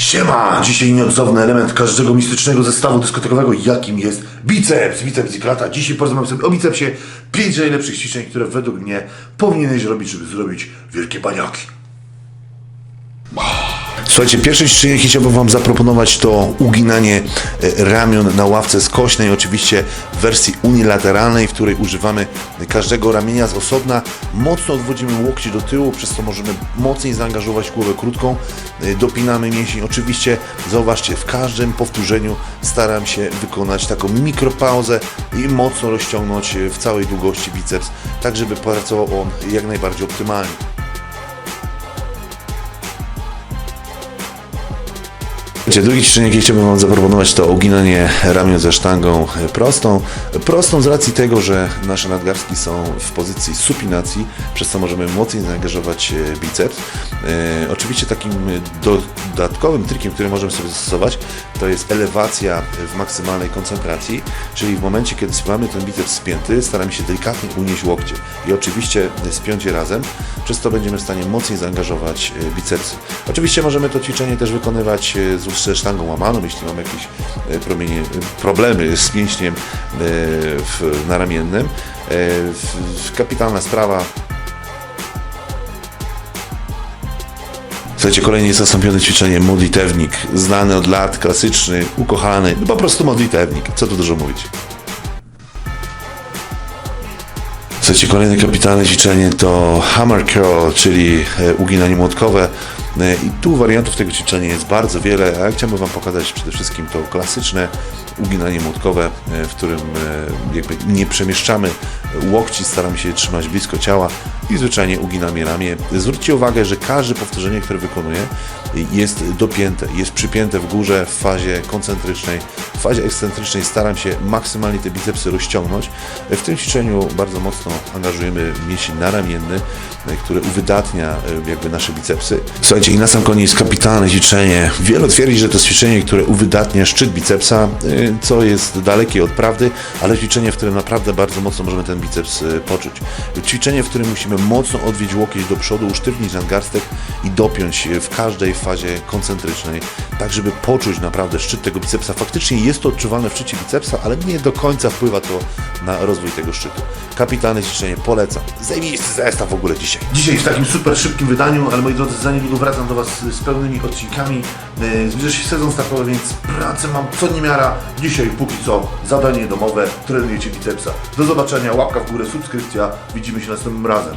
Siema! Dzisiaj nieodzowny element każdego mistycznego zestawu dyskotekowego, jakim jest biceps, biceps i klata. Dzisiaj porozmawiam sobie o bicepsie. Pięć najlepszych ćwiczeń, które według mnie powinieneś robić, żeby zrobić wielkie baniaki. Słuchajcie, pierwsze ćwiczenie, chciałbym Wam zaproponować, to uginanie e, ramion na ławce skośnej, oczywiście w wersji unilateralnej, w której używamy każdego ramienia z osobna. Mocno odwodzimy łokcie do tyłu, przez co możemy mocniej zaangażować głowę krótką. E, Dopinamy mięsień. Oczywiście, zauważcie, w każdym powtórzeniu staram się wykonać taką mikropauzę i mocno rozciągnąć e, w całej długości biceps, tak żeby pracował on jak najbardziej optymalnie. Słuchajcie, Drugie ćwiczenie, jakie chciałbym Wam zaproponować, to uginanie ramion ze sztangą prostą. Prostą z racji tego, że nasze nadgarstki są w pozycji supinacji, przez co możemy mocniej zaangażować e, biceps. E, oczywiście takim dodatkowym trikiem, który możemy sobie zastosować, to jest elewacja w maksymalnej koncentracji, czyli w momencie, kiedy mamy ten biceps spięty, staramy się delikatnie unieść łokcie i oczywiście spiąć je razem, przez to będziemy w stanie mocniej zaangażować e, bicepsy. Oczywiście możemy to ćwiczenie też wykonywać e, z ze sztangą łamaną, jeśli mamy jakieś e, promienie, problemy z mięśniem e, w, naramiennym. E, w- w- Kapitalna sprawa, Słuchajcie, kolejnie jest zastąpione ćwiczenie modlitewnik. Znany od lat, klasyczny, ukochany, no po prostu modlitewnik. Co tu dużo mówić. Słuchajcie, kolejne kapitalne ćwiczenie to hammer curl, czyli e, uginanie młotkowe. E, I tu wariantów tego ćwiczenia jest bardzo wiele, a ja chciałbym Wam pokazać przede wszystkim to klasyczne uginanie młotkowe, e, w którym e, jakby nie przemieszczamy łokci, staramy się trzymać blisko ciała i zwyczajnie uginamy ramię. Zwróćcie uwagę, że każde powtórzenie, które wykonuję jest dopięte, jest przypięte w górze w fazie koncentrycznej. W fazie ekscentrycznej staram się maksymalnie te bicepsy rozciągnąć. W tym ćwiczeniu bardzo mocno angażujemy mięsień naramienny, e, który uwydatnia jakby nasze bicepsy. Słuchajcie, i na sam koniec kapitalne ćwiczenie. Wielu twierdzi, że to ćwiczenie, które uwydatnia szczyt bicepsa, co jest dalekie od prawdy, ale ćwiczenie, w którym naprawdę bardzo mocno możemy ten biceps e, poczuć. Ćwiczenie, w którym musimy mocno odwieźć łokieć do przodu, usztywnić nadgarstek i dopiąć w każdej fazie koncentrycznej, tak żeby poczuć naprawdę szczyt tego bicepsa. Faktycznie jest to odczuwalne w szczycie bicepsa, ale nie do końca wpływa to na rozwój tego szczytu. Kapitalne ćwiczenie, polecam. Zajebisty zestaw w ogóle dzisiaj. Dzisiaj w takim super szybkim wydaniu, ale moi drodzy, za niedługo wracam do Was z pełnymi odcinkami. E, Zbliża się sezon startowy, więc pracę mam co niemiara. Dzisiaj póki co zadanie domowe, trenujecie bicepsa. Do zobaczenia, łapka w górę, subskrypcja. Widzimy się następnym razem.